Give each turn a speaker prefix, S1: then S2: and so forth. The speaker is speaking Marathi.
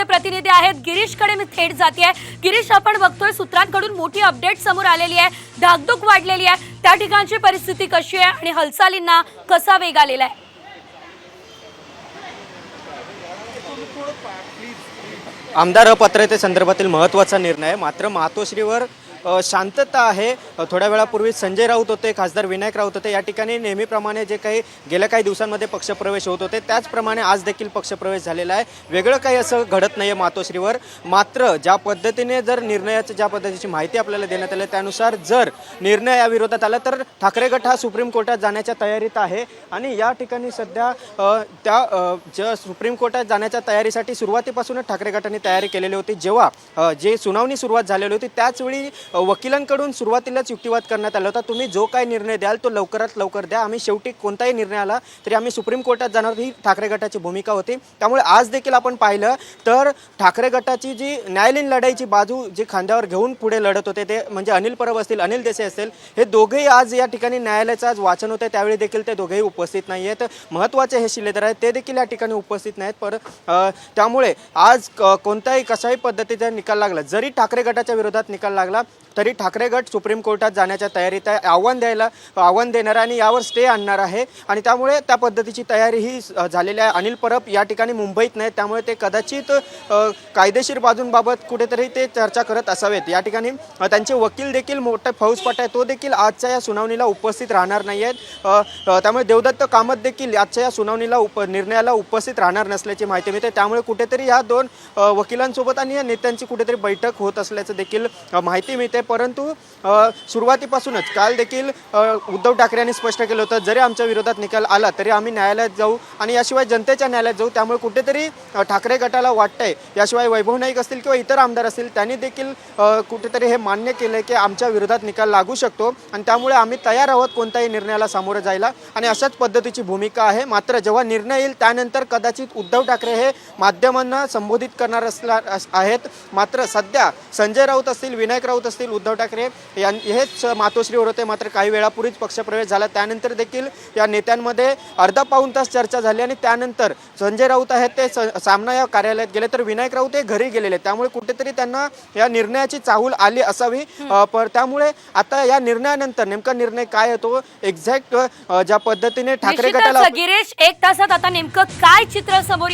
S1: आमचे प्रतिनिधी आहेत गिरीशकडे मी थेट जाते गिरीश आपण बघतोय सूत्रांकडून मोठी अपडेट समोर आलेली आहे. धाकधूक वाढलेली आहे. त्या ठिकाणची परिस्थिती कशी आहे आणि हालचालींना कसा वेग आलेला आहे?
S2: आमदार अपात्रतेसंदर्भातील महत्त्वाचा निर्णय. मात्र मातोश्रीवर शांतता आहे. थोड्या वेळापूर्वी संजय राऊत होते खासदार विनायक राऊत होते. या ठिकाणी नेहमीप्रमाणे जे काही गेल्या काही दिवसांमध्ये पक्षप्रवेश होत होते त्याचप्रमाणे आज देखील पक्षप्रवेश झालेला आहे. वेगळं काही असं घडत नाही आहे मातोश्रीवर. मात्र ज्या पद्धतीने जर निर्णयाचं ज्या पद्धतीची माहिती आपल्याला देण्यात आली त्यानुसार जर निर्णय या विरोधात आला तर ठाकरे गट हा सुप्रीम कोर्टात जाण्याच्या तयारीत आहे. आणि या ठिकाणी सध्या त्या ज्या सुप्रीम कोर्टात जाण्याच्या तयारीसाठी सुरुवातीपासूनच ठाकरे गटाने तयारी केलेली होती. जेव्हा जे सुनावणी सुरुवात झालेली होती त्याचवेळी वकिलांकडून सुरुवातीलाच युक्तिवाद करण्यात आला होता. तुम्ही जो काही निर्णय द्याल तो लवकरात लवकर द्या. आम्ही शेवटी कोणताही निर्णय आला तरी आम्ही सुप्रीम कोर्टात जाणार. ही ठाकरे गटाची भूमिका होती. त्यामुळे आज देखील आपण पाहिलं तर ठाकरे गटाची जी न्यायालयीन लढाईची बाजू जी खांद्यावर घेऊन पुढे लढत होते ते म्हणजे अनिल परब असतील अनिल देसाई असतील हे दोघेही आज या ठिकाणी न्यायालयाचं आज वाचन होतं त्यावेळी देखील ते दोघेही उपस्थित नाही आहेत. महत्त्वाचे हे शिलेदार आहेत. ते देखील या ठिकाणी उपस्थित नाहीत. पर त्यामुळे आज कोणताही कोणत्याही कशाही पद्धतीचा निकाल लागला जरी ठाकरे गटाच्या विरोधात निकाल लागला तरी ठाकरे गट सुप्रीम कोर्टात जाण्याच्या तयारीत आहे. आव्हान द्यायला आव्हान देणार आहे आणि यावर स्टे आणणार आहे. आणि त्यामुळे त्या पद्धतीची तयारी ही झालेली आहे. अनिल परब या ठिकाणी मुंबईत नाहीत. त्यामुळे ते कदाचित कायदेशीर बाजूंबाबत कुठेतरी ते चर्चा करत असावेत. या ठिकाणी त्यांचे वकील देखील मोठा फौजपट आहे. तो देखील आजच्या या सुनावणीला उपस्थित राहणार नाही आहेत. त्यामुळे देवदत्त कामत देखील आजच्या या सुनावणीला उप निर्णयाला उपस्थित राहणार नसल्याची माहिती मिळते. त्यामुळे कुठेतरी या दोन वकिलांसोबत आणि या नेत्यांची कुठेतरी बैठक होत असल्याचं देखील माहिती मिळते. परंतु सुरुवातीपासूनच काल देखील उद्धव ठाकरे यांनी स्पष्ट केलं होतं जरी आमच्या विरोधात निकाल आला तरी आम्ही न्यायालयात जाऊ आणि याशिवाय जनतेच्या न्यायालयात जाऊ त्यामुळे कुठेतरी ठाकरे गटाला वाटतंय याशिवाय वैभव नाईक असतील किंवा इतर आमदार असतील त्यांनी देखील कुठेतरी हे मान्य केलं की आमच्या विरोधात निकाल लागू शकतो आणि त्यामुळे आम्ही तयार आहोत कोणत्याही निर्णयाला सामोरं जायला आणि अशाच पद्धतीची भूमिका आहे. मात्र जेव्हा निर्णय येईल त्यानंतर कदाचित उद्धव ठाकरे हे माध्यमांना संबोधित करणार असला आहेत. मात्र सध्या संजय राऊत असतील विनायक राऊत असतील उद्धव ठाकरे यां हेच मातोश्रीवर होते मात्र काही वेळापूर्वीच पक्षप्रवेश झाला. त्यानंतर देखील या नेत्यांमध्ये अर्धा पाऊण तास चर्चा झाली आणि त्यानंतर संजय राऊत आहेत ते सामना या कार्यालयात गेले. तर विनायक राऊत हे घरी गेलेले त्यामुळे कुठेतरी त्यांना या निर्णयाची चाहूल आली असावी. पर त्यामुळे आता या निर्णयानंतर नेमका निर्णय काय येतो एक्झॅक्ट ज्या पद्धतीने ठाकरे गटाला
S1: गिरीश एक तासात आता नेमकं काय चित्र समोर